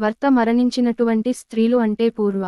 భర్త మరణించినటువంటి స్త్రీలు అంటే పూర్వ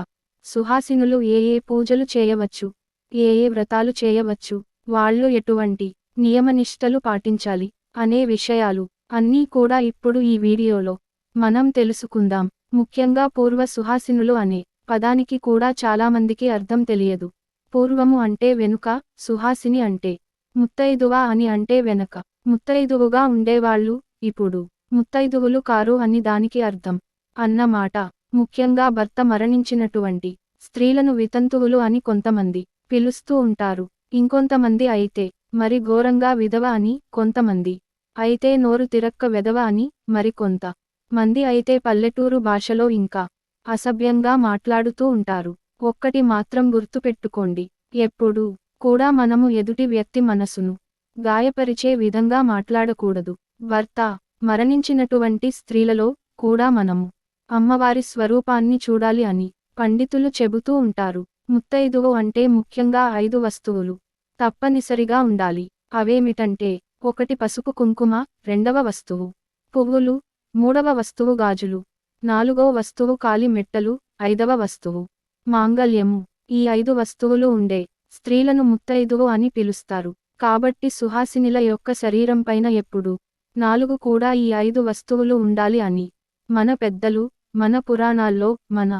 సుహాసినులు ఏ ఏ పూజలు చేయవచ్చు ఏ ఏ వ్రతాలు చేయవచ్చు వాళ్ళు ఎటువంటి నియమనిష్టలు పాటించాలి అనే విషయాలు అన్నీ కూడా ఇప్పుడు ఈ వీడియోలో మనం తెలుసుకుందాం. ముఖ్యంగా పూర్వ సుహాసినులు అనే పదానికి కూడా చాలామందికి అర్థం తెలియదు. పూర్వము అంటే వెనుక సుహాసిని అంటే ముత్తైదువా అని అంటే వెనక. ముత్తైదువుగా ఉండేవాళ్ళు ఇప్పుడు ముత్తైదువులు కారు అని దానికి అర్థం. అన్నమాట. ముఖ్యంగా భర్త మరణించినటువంటి స్త్రీలను వితంతువులు అని కొంతమంది పిలుస్తూ ఉంటారు. ఇంకొంతమంది అయితే మరి ఘోరంగా విధవ అని కొంతమంది అయితే నోరు తిరక్క విధవ అని మరికొంత మంది అయితే పల్లెటూరు భాషలో ఇంకా అసభ్యంగా మాట్లాడుతూ ఉంటారు. ఒక్కటి మాత్రం గుర్తుపెట్టుకోండి ఎప్పుడూ కూడా మనము ఎదుటి వ్యక్తి మనసును గాయపరిచే విధంగా మాట్లాడకూడదు. భర్త మరణించినటువంటి స్త్రీలలో కూడా మనము అమ్మవారి స్వరూపాన్ని చూడాలి అని పండితులు చెబుతూ ఉంటారు. ముత్తైదువు అంటే ముఖ్యంగా ఐదు వస్తువులు. తప్పనిసరిగా ఉండాలి. అవేమిటంటే ఒకటి పసుపు కుంకుమ రెండవ వస్తువు పువ్వులు మూడవ వస్తువు గాజులు నాలుగో వస్తువు కాలి మెట్టలు ఐదవ వస్తువు మాంగల్యము ఈ ఐదు వస్తువులు ఉండే స్త్రీలను ముత్తైదువు అని పిలుస్తారు. కాబట్టి సుహాసినిల యొక్క శరీరం పైన ఎప్పుడు నాలుగు కూడా ఈ ఐదు వస్తువులు ఉండాలి అని మన పెద్దలు మన పురాణాల్లో మన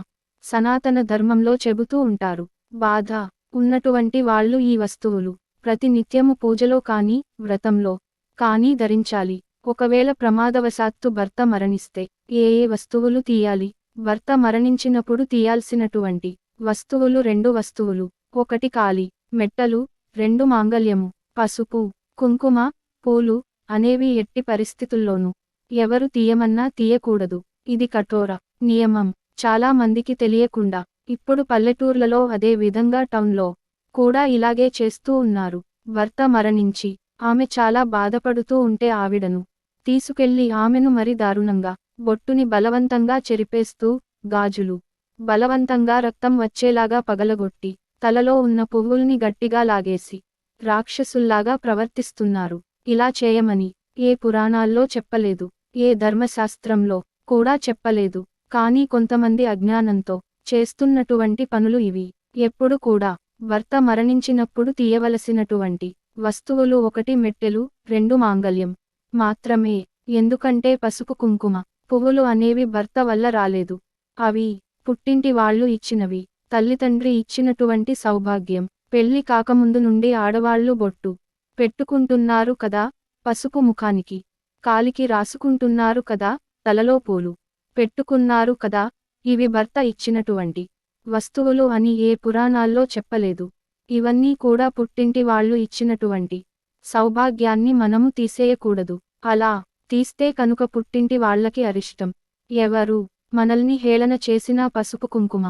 సనాతన ధర్మంలో చెబుతూ ఉంటారు. బాధ ఉన్నటువంటి వాళ్ళు ఈ వస్తువులు ప్రతి నిత్యము పూజలో కానీ వ్రతంలో కానీ ధరించాలి. ఒకవేళ ప్రమాదవశాత్తు భర్త మరణిస్తే ఏ ఏ వస్తువులు తీయాలి? భర్త మరణించినప్పుడు తీయాల్సినటువంటి వస్తువులు రెండు వస్తువులు. ఒకటి కాలి మెట్టలు రెండు మాంగల్యము పసుపు కుంకుమ పూలు అనేవి ఎట్టి పరిస్థితుల్లోనూ ఎవరు తీయమన్నా తీయకూడదు. ఇది కఠోర నియమం. చాలా మందికి తెలియకుండా ఇప్పుడు పల్లెటూర్లలో అదే విధంగా టౌన్లో కూడా ఇలాగే చేస్తూ ఉన్నారు. భర్త మరణించి ఆమె చాలా బాధపడుతూ ఉంటే ఆవిడను తీసుకెళ్ళి ఆమెను మరి దారుణంగా బొట్టుని బలవంతంగా చెరిపేస్తూ గాజులు బలవంతంగా రక్తం వచ్చేలాగా పగలగొట్టి తలలో ఉన్న పువ్వుల్ని గట్టిగా లాగేసి రాక్షసుల్లాగా ప్రవర్తిస్తున్నారు. ఇలా చేయమని ఏ పురాణాల్లో చెప్పలేదు. ఏ ధర్మశాస్త్రంలో కూడా చెప్పలేదు. కానీ కొంతమంది అజ్ఞానంతో చేస్తున్నటువంటి పనులు ఇవి. ఎప్పుడు కూడా భర్త మరణించినప్పుడు తీయవలసినటువంటి వస్తువులు ఒకటి మెట్టెలు రెండు మాంగల్యం మాత్రమే. ఎందుకంటే పసుపు కుంకుమ పువ్వులు అనేవి భర్త వల్ల రాలేదు. అవి పుట్టింటి వాళ్ళు ఇచ్చినవి. తల్లిదండ్రి ఇచ్చినటువంటి సౌభాగ్యం. పెళ్ళి కాకముందు నుండి ఆడవాళ్ళు బొట్టు పెట్టుకుంటున్నారు కదా పసుపు ముఖానికి. కాలికి రాసుకుంటున్నారు కదా తలలో పూలు పెట్టుకున్నారు కదా ఇవి భర్త ఇచ్చినటువంటి వస్తువులు అని ఏ పురాణాల్లో చెప్పలేదు. ఇవన్నీ కూడా పుట్టింటి వాళ్ళు ఇచ్చినటువంటి సౌభాగ్యాన్ని మనము తీసేయకూడదు. అలా తీస్తే కనుక పుట్టింటి వాళ్ళకి అరిష్టం. ఎవరు మనల్ని హేళన చేసినా పసుపు కుంకుమ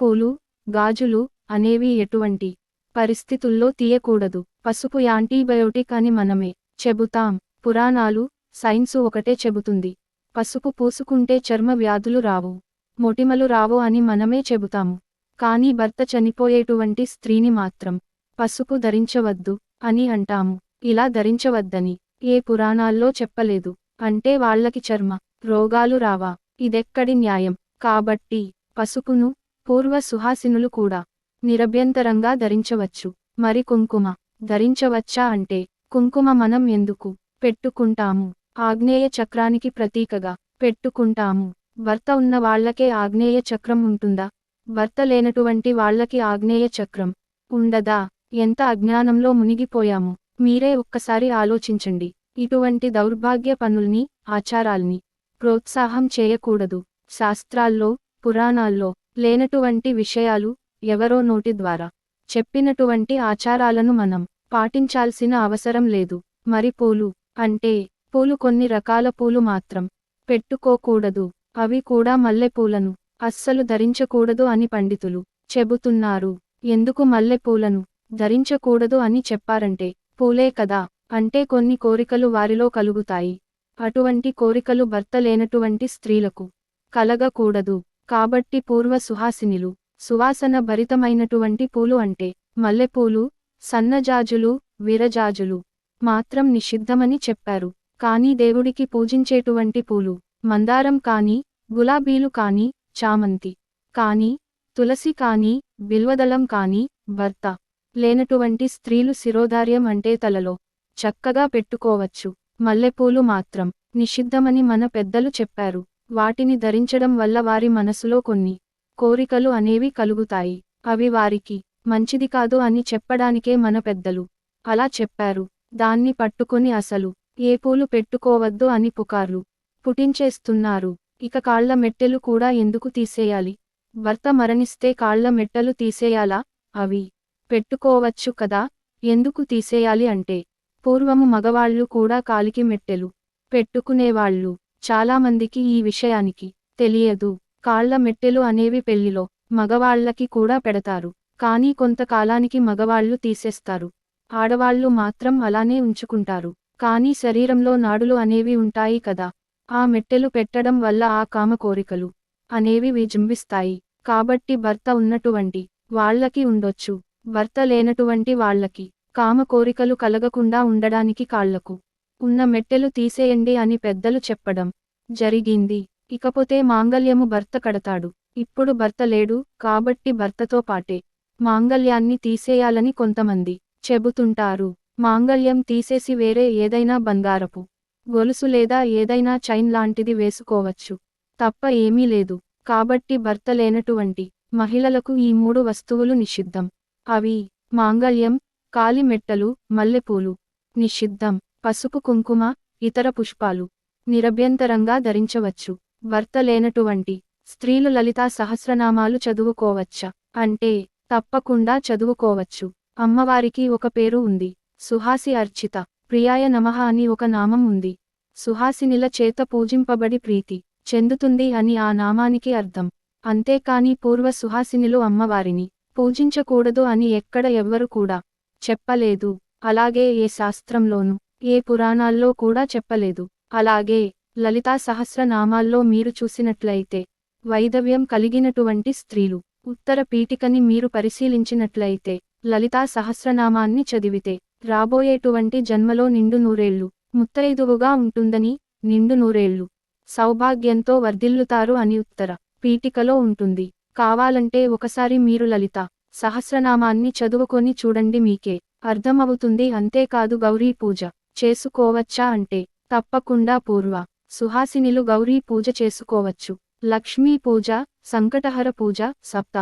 పూలు గాజులు అనేవి ఎటువంటి పరిస్థితుల్లో తీయకూడదు. పసుపు యాంటీబయోటిక్ అని మనమే చెబుతాం. పురాణాలు సైన్సు ఒకటే చెబుతుంది. పసుపు పూసుకుంటే చర్మ వ్యాధులు రావు. మొటిమలు రావు అని మనమే చెబుతాము. కానీ భర్త చనిపోయేటువంటి స్త్రీని మాత్రం పసుపు ధరించవద్దు అని అంటాము. ఇలా ధరించవద్దని ఏ పురాణాల్లో చెప్పలేదు. అంటే వాళ్ళకి చర్మ రోగాలు రావా? ఇదెక్కడి న్యాయం? కాబట్టి పసుపును పూర్వ సుహాసినులు కూడా నిరభ్యంతరంగా ధరించవచ్చు. మరి కుంకుమ ధరించవచ్చా అంటే కుంకుమ మనం ఎందుకు పెట్టుకుంటాము? ఆగ్నేయ చక్రానికి ప్రతీకగా పెట్టుకుంటాము. భర్త ఉన్న వాళ్ళకే ఆగ్నేయ చక్రం ఉంటుందా? భర్త లేనటువంటి వాళ్ళకి ఆగ్నేయ చక్రం ఉండదా? ఎంత అజ్ఞానంలో మునిగిపోయాము? మీరే ఒక్కసారి ఆలోచించండి. ఇటువంటి దౌర్భాగ్య పనుల్ని ఆచారాల్ని ప్రోత్సాహం చేయకూడదు. శాస్త్రాల్లో పురాణాల్లో లేనటువంటి విషయాలు ఎవరో నోటి ద్వారా చెప్పినటువంటి ఆచారాలను మనం పాటించాల్సిన అవసరం లేదు. మరి పూలు అంటే పూలు కొన్ని రకాల పూలు మాత్రం పెట్టుకోకూడదు. అవి కూడా మల్లెపూలను అస్సలు ధరించకూడదు అని పండితులు చెబుతున్నారు. ఎందుకు మల్లెపూలను ధరించకూడదు అని చెప్పారంటే పూలే కదా అంటే కొన్ని కోరికలు వారిలో కలుగుతాయి. అటువంటి కోరికలు భర్త లేనటువంటి స్త్రీలకు కలగకూడదు. కాబట్టి పూర్వ సుహాసినిలు సువాసన భరితమైనటువంటి పూలు అంటే మల్లెపూలు సన్నజాజులు విరజాజులు మాత్రం నిషిద్ధమని చెప్పారు. కానీ దేవుడికి పూజించేటువంటి పూలు మందారం కాని గులాబీలు కాని చామంతి కాని తులసి కాని బిల్వదళం కాని భర్త లేనటువంటి స్త్రీలు శిరోధార్యం అంటే తలలో చక్కగా పెట్టుకోవచ్చు. మల్లెపూలు మాత్రం నిషిద్ధమని మన పెద్దలు చెప్పారు. వాటిని ధరించడం వల్ల వారి మనసులో కొన్ని కోరికలు అనేవి కలుగుతాయి. అవి వారికి మంచిది కాదు అని చెప్పడానికే మన పెద్దలు అలా చెప్పారు. దాన్ని పట్టుకొని అసలు ఏ పూలు పెట్టుకోవద్దు అని పుకార్లు పుటించేస్తున్నారు. ఇక కాళ్ళ మెట్టెలు కూడా ఎందుకు తీసేయాలి? భర్త మరణిస్తే కాళ్ళ మెట్టలు తీసేయాలా? అవి పెట్టుకోవచ్చు కదా? ఎందుకు తీసేయాలి అంటే పూర్వము మగవాళ్ళు కూడా కాలికి మెట్టెలు పెట్టుకునేవాళ్ళు చాలామందికి ఈ విషయానికి తెలియదు. కాళ్ళ మెట్టెలు అనేవి పెళ్ళిలో మగవాళ్ళకి కూడా పెడతారు. కానీ కొంతకాలానికి మగవాళ్ళు తీసేస్తారు. ఆడవాళ్ళు మాత్రం అలానే ఉంచుకుంటారు. కానీ శరీరంలో నాడులు అనేవి ఉంటాయి కదా. ఆ మెట్టెలు పెట్టడం వల్ల ఆ కామ కోరికలు అనేవి విజృంభిస్తాయి. కాబట్టి భర్త ఉన్నటువంటి వాళ్ళకి ఉండొచ్చు. భర్త లేనటువంటి వాళ్ళకి కామ కోరికలు కలగకుండా ఉండడానికి కాళ్ళకు ఉన్న మెట్టెలు తీసేయండి అని పెద్దలు చెప్పడం జరిగింది. ఇకపోతే మాంగల్యము భర్త కడతాడు. ఇప్పుడు భర్త లేడు కాబట్టి భర్తతో పాటే మాంగల్యాన్ని తీసేయాలని కొంతమంది చెబుతుంటారు. మాంగల్యం తీసేసి వేరే ఏదైనా బంగారపు గొలుసు లేదా ఏదైనా చైన్ లాంటిది వేసుకోవచ్చు. తప్ప ఏమీ లేదు. కాబట్టి భర్త లేనటువంటి మహిళలకు ఈ మూడు వస్తువులు నిషిద్ధం. అవి మాంగల్యం కాలిమెట్టలు మల్లెపూలు. నిషిద్ధం. పసుపు కుంకుమ ఇతర పుష్పాలు. నిరభ్యంతరంగా ధరించవచ్చు. భర్త లేనటువంటి స్త్రీలు లలితా సహస్రనామాలు చదువుకోవచ్చా? అంటే తప్పకుండా చదువుకోవచ్చు. అమ్మవారికి ఒక పేరు ఉంది. సుహాసి అర్చిత. ప్రియాయ నమః అని ఒక నామం ఉంది. సుహాసినిల చేత పూజింపబడి ప్రీతి. చెందుతుంది అని ఆ నామానికి అర్థం. అంతేకాని పూర్వ సుహాసినిలు అమ్మవారిని. పూజించకూడదు అని ఎక్కడ ఎవ్వరు కూడా చెప్పలేదు. అలాగే ఏ శాస్త్రంలోనూ ఏ పురాణాల్లో కూడా చెప్పలేదు. అలాగే లలితా సహస్రనామాల్లో మీరు చూసినట్లయితే వైదవ్యం కలిగినటువంటి స్త్రీలు. ఉత్తర పీఠికని మీరు పరిశీలించినట్లయితే లలితా సహస్రనామాన్ని చదివితే రాబోయేటువంటి జన్మలో నిండు నూరేళ్ళు ముత్తైదువుగా ఉంటుందని నిండు నూరేళ్ళు సౌభాగ్యంతో వర్ధిల్లుతారు అని ఉత్తర పీఠికలో ఉంటుంది. కావాలంటే ఒకసారి మీరు లలిత సహస్రనామాన్ని చదువుకొని చూడండి మీకే అర్థమవుతుంది. అంతేకాదు గౌరీ పూజ చేసుకోవచ్చా అంటే తప్పకుండా పూర్వ సుహాసినిలు గౌరీ పూజ చేసుకోవచ్చు. లక్ష్మీ పూజ సంకటహర పూజ సప్త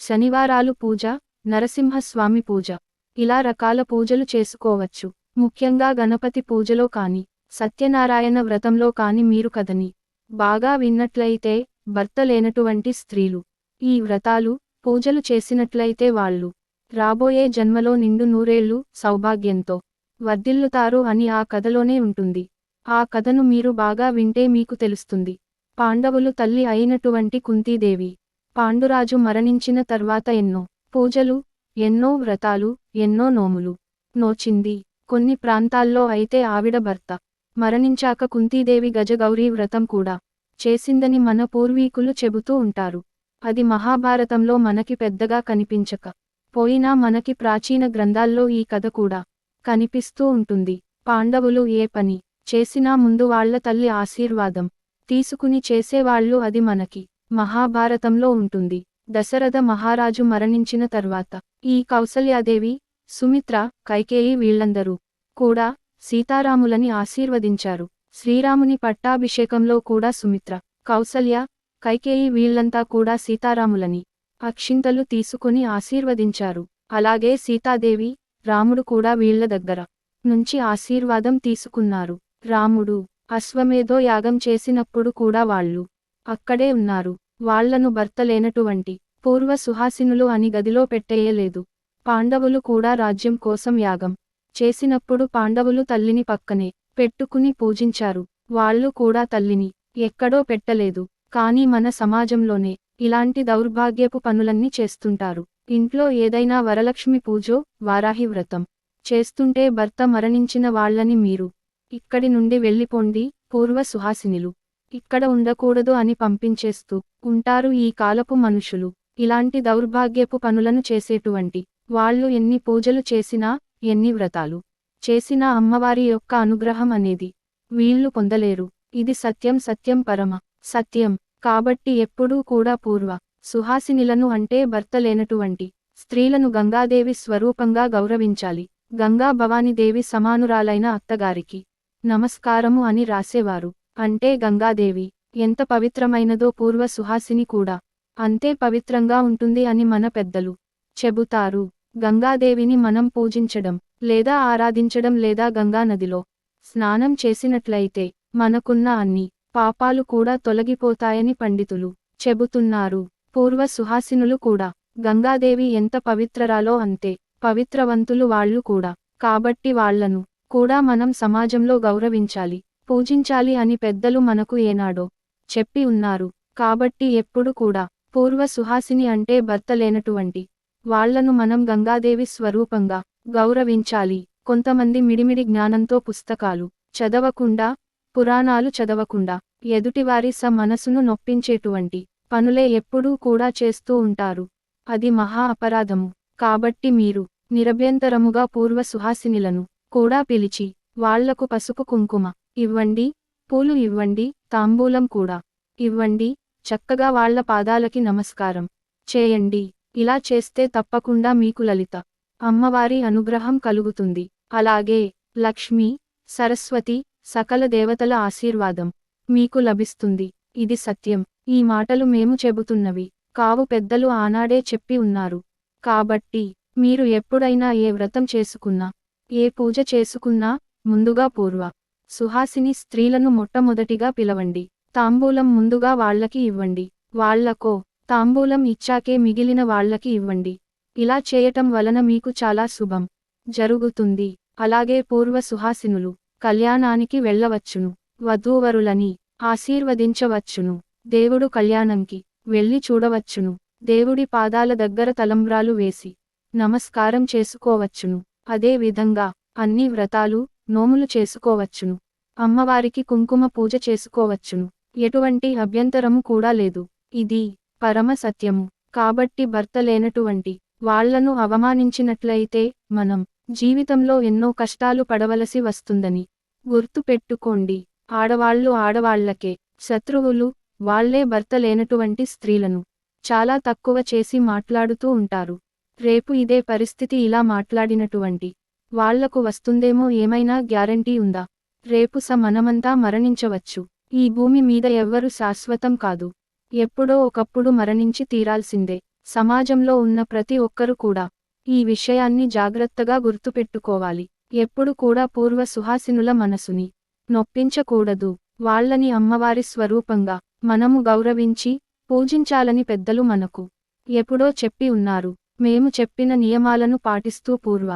శనివారాలు పూజ నరసింహస్వామి పూజ. ఇలా రకాల పూజలు చేసుకోవచ్చు. ముఖ్యంగా గణపతి పూజలో కాని సత్యనారాయణ వ్రతంలో కాని మీరు కదని బాగా విన్నట్లయితే భర్త లేనటువంటి స్త్రీలు ఈ వ్రతాలు పూజలు చేసినట్లయితే వాళ్ళు రాబోయే జన్మలో నిండు నూరేళ్ళు సౌభాగ్యంతో వర్ధిల్లుతారు అని ఆ కథలోనే ఉంటుంది. ఆ కథను మీరు బాగా వింటే మీకు తెలుస్తుంది. పాండవులు తల్లి అయినటువంటి కుంతీదేవి పాండురాజు మరణించిన తర్వాత ఎన్నో పూజలు ఎన్నో వ్రతాలు ఎన్నో నోములు. నోచింది. కొన్ని ప్రాంతాల్లో అయితే ఆవిడ భర్త. మరణించాక కుంతీదేవి గజగౌరీ వ్రతం కూడా చేసిందని మన పూర్వీకులు చెబుతూ ఉంటారు. అది మహాభారతంలో మనకి పెద్దగా కనిపించక పోయినా మనకి ప్రాచీన గ్రంథాల్లో ఈ కథ కూడా కనిపిస్తూ ఉంటుంది. పాండవులు ఏ పని చేసినా ముందు వాళ్ళ తల్లి ఆశీర్వాదం తీసుకుని చేసేవాళ్ళు అది మనకి మహాభారతంలో ఉంటుంది. దశరథ మహారాజు మరణించిన తర్వాత ఈ కౌసల్యాదేవి సుమిత్ర కైకేయి వీళ్ళందరూ కూడా సీతారాములని ఆశీర్వదించారు. శ్రీరాముని పట్టాభిషేకంలో కూడా సుమిత్ర కౌసల్య కైకేయి వీళ్ళంతా కూడా సీతారాములని అక్షింతలు తీసుకుని ఆశీర్వదించారు. అలాగే సీతాదేవి రాముడు కూడా వీళ్ళ దగ్గర నుంచి ఆశీర్వాదం తీసుకున్నారు. రాముడు అశ్వమేధో యాగం చేసినప్పుడు కూడా వాళ్ళు అక్కడే ఉన్నారు. వాళ్ళను భర్త లేనటువంటి పూర్వ సుహాసినులు అని గదిలో పెట్టేయలేదు. పాండవులు కూడా రాజ్యం కోసం యాగం చేసినప్పుడు పాండవులు తల్లిని పక్కనే పెట్టుకుని పూజించారు. వాళ్ళు కూడా తల్లిని ఎక్కడో పెట్టలేదు. కానీ మన సమాజంలోనే ఇలాంటి దౌర్భాగ్యపు పనులన్నీ చేస్తుంటారు. ఇంట్లో ఏదైనా వరలక్ష్మి పూజో వారాహి వ్రతం చేస్తుంటే భర్త మరణించిన వాళ్ళని మీరు ఇక్కడి నుండి వెళ్ళిపోండి పూర్వ సుహాసినిలు. ఇక్కడ ఉండకూడదు అని పంపించేస్తూ ఉంటారు ఈ కాలపు మనుషులు. ఇలాంటి దౌర్భాగ్యపు పనులను చేసేటువంటి వాళ్ళు ఎన్ని పూజలు చేసినా ఎన్ని వ్రతాలు చేసినా అమ్మవారి యొక్క అనుగ్రహం అనేది వీళ్ళు పొందలేరు. ఇది సత్యం సత్యం పరమ సత్యం. కాబట్టి ఎప్పుడూ కూడా పూర్వ సుహాసినిలను అంటే భర్త లేనటువంటి స్త్రీలను గంగాదేవి స్వరూపంగా గౌరవించాలి. గంగా భవానీదేవి సమానురాలైన అత్తగారికి నమస్కారము అని రాసేవారు. అంటే గంగాదేవి ఎంత పవిత్రమైనదో పూర్వ సుహాసిని కూడా అంతే పవిత్రంగా ఉంటుంది అని మన పెద్దలు చెబుతారు. గంగాదేవిని మనం పూజించడం లేదా ఆరాధించడం లేదా గంగానదిలో స్నానం చేసినట్లయితే మనకున్న అన్ని పాపాలు కూడా తొలగిపోతాయని పండితులు చెబుతున్నారు. పూర్వ సుహాసినులు కూడా గంగాదేవి ఎంత పవిత్రరాలో అంతే పవిత్రవంతులు వాళ్ళు కూడా. కాబట్టి వాళ్ళను కూడా మనం సమాజంలో గౌరవించాలి పూజించాలి అని పెద్దలు మనకు ఏనాడో చెప్పి ఉన్నారు. కాబట్టి ఎప్పుడు కూడా పూర్వ సుహాసిని అంటే భర్త లేనటువంటి వాళ్ళను మనం గంగాదేవి స్వరూపంగా గౌరవించాలి. కొంతమంది మిడిమిడి జ్ఞానంతో పుస్తకాలు చదవకుండా పురాణాలు చదవకుండా ఎదుటివారి స మనసును నొప్పించేటువంటి పనులే ఎప్పుడూ కూడా చేస్తూ ఉంటారు. అది మహా అపరాధము. కాబట్టి మీరు నిరభ్యంతరముగా పూర్వ సుహాసినిలను కూడా పిలిచి వాళ్ళకు పసుపు కుంకుమ ఇవ్వండి పూలు ఇవ్వండి తాంబూలం కూడా ఇవ్వండి చక్కగా వాళ్ళ పాదాలకి నమస్కారం చేయండి. ఇలా చేస్తే తప్పకుండా మీకు లలిత. అమ్మవారి అనుగ్రహం కలుగుతుంది. అలాగే లక్ష్మి సరస్వతి సకల దేవతల ఆశీర్వాదం మీకు లభిస్తుంది. ఇది సత్యం. ఈ మాటలు మేము చెబుతున్నవి. కావు పెద్దలు ఆనాడే చెప్పి ఉన్నారు. కాబట్టి మీరు ఎప్పుడైనా ఏ వ్రతం చేసుకున్నా ఏ పూజ చేసుకున్నా ముందుగా పూర్వ సుహాసిని స్త్రీలను మొట్టమొదటిగా పిలవండి. తాంబూలం ముందుగా వాళ్ళకి ఇవ్వండి. వాళ్ళకో తాంబూలం ఇచ్చాకే మిగిలిన వాళ్ళకి ఇవ్వండి. ఇలా చేయటం వలన మీకు చాలా శుభం జరుగుతుంది. అలాగే పూర్వ సుహాసినులు కళ్యాణానికి వెళ్ళవచ్చును వధూవరులని ఆశీర్వదించవచ్చును దేవుడు కళ్యాణంకి వెళ్ళి చూడవచ్చును దేవుడి పాదాల దగ్గర తలంబ్రాలు వేసి నమస్కారం చేసుకోవచ్చును. అదే విధంగా అన్ని వ్రతాలు నోములు చేసుకోవచ్చును అమ్మవారికి కుంకుమ పూజ చేసుకోవచ్చును. ఎటువంటి అభ్యంతరము కూడా లేదు. ఇది పరమ సత్యము. కాబట్టి భర్త లేనటువంటి వాళ్ళను అవమానించినట్లయితే మనం జీవితంలో ఎన్నో కష్టాలు పడవలసి వస్తుందని గుర్తు పెట్టుకోండి ఆడవాళ్ళు ఆడవాళ్ళకే శత్రువులు వాళ్ళే భర్త లేనటువంటి స్త్రీలను చాలా తక్కువ చేసి మాట్లాడుతూ ఉంటారు. రేపు ఇదే పరిస్థితి ఇలా మాట్లాడినటువంటి వాళ్ళకు వస్తుందేమో ఏమైనా గ్యారంటీ ఉందా? రేపు స మనమంతా మరణించవచ్చు. ఈ భూమి మీద ఎవ్వరు శాశ్వతం కాదు. ఎప్పుడో ఒకప్పుడు మరణించి తీరాల్సిందే. సమాజంలో ఉన్న ప్రతి ఒక్కరు కూడా ఈ విషయాన్ని జాగ్రత్తగా గుర్తుపెట్టుకోవాలి. ఎప్పుడు కూడా పూర్వ సుహాసినుల మనసుని నొప్పించకూడదు. వాళ్ళని అమ్మవారి స్వరూపంగా మనము గౌరవించి పూజించాలని పెద్దలు మనకు ఎప్పుడో చెప్పి ఉన్నారు. మేము చెప్పిన నియమాలను పాటిస్తూ పూర్వ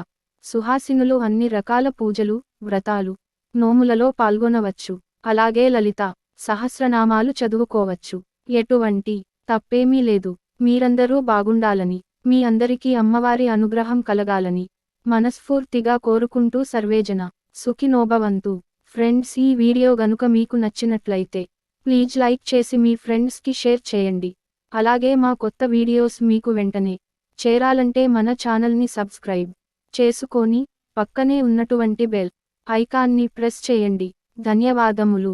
సుహాసినులు అన్ని రకాల పూజలు వ్రతాలు నోములలో పాల్గొనవచ్చు. అలాగే లలిత సహస్రనామాలు చదువుకోవచ్చు. ఎటువంటి తప్పేమీ లేదు. మీరందరూ బాగుండాలని మీ అందరికీ అమ్మవారి అనుగ్రహం కలగాలని మనస్ఫూర్తిగా కోరుకుంటూ సర్వేజన సుఖినోభవంతు. ఫ్రెండ్స్ ఈ వీడియో గనుక మీకు నచ్చినట్లయితే ప్లీజ్ లైక్ చేసి మీ ఫ్రెండ్స్కి షేర్ చేయండి. అలాగే మా కొత్త వీడియోస్ మీకు వెంటనే చేరాలంటే మన ఛానల్ని సబ్స్క్రైబ్ చేసుకొని పక్కనే ఉన్నటువంటి బెల్ ఐకాన్ని ప్రెస్ చేయండి. ధన్యవాదములు.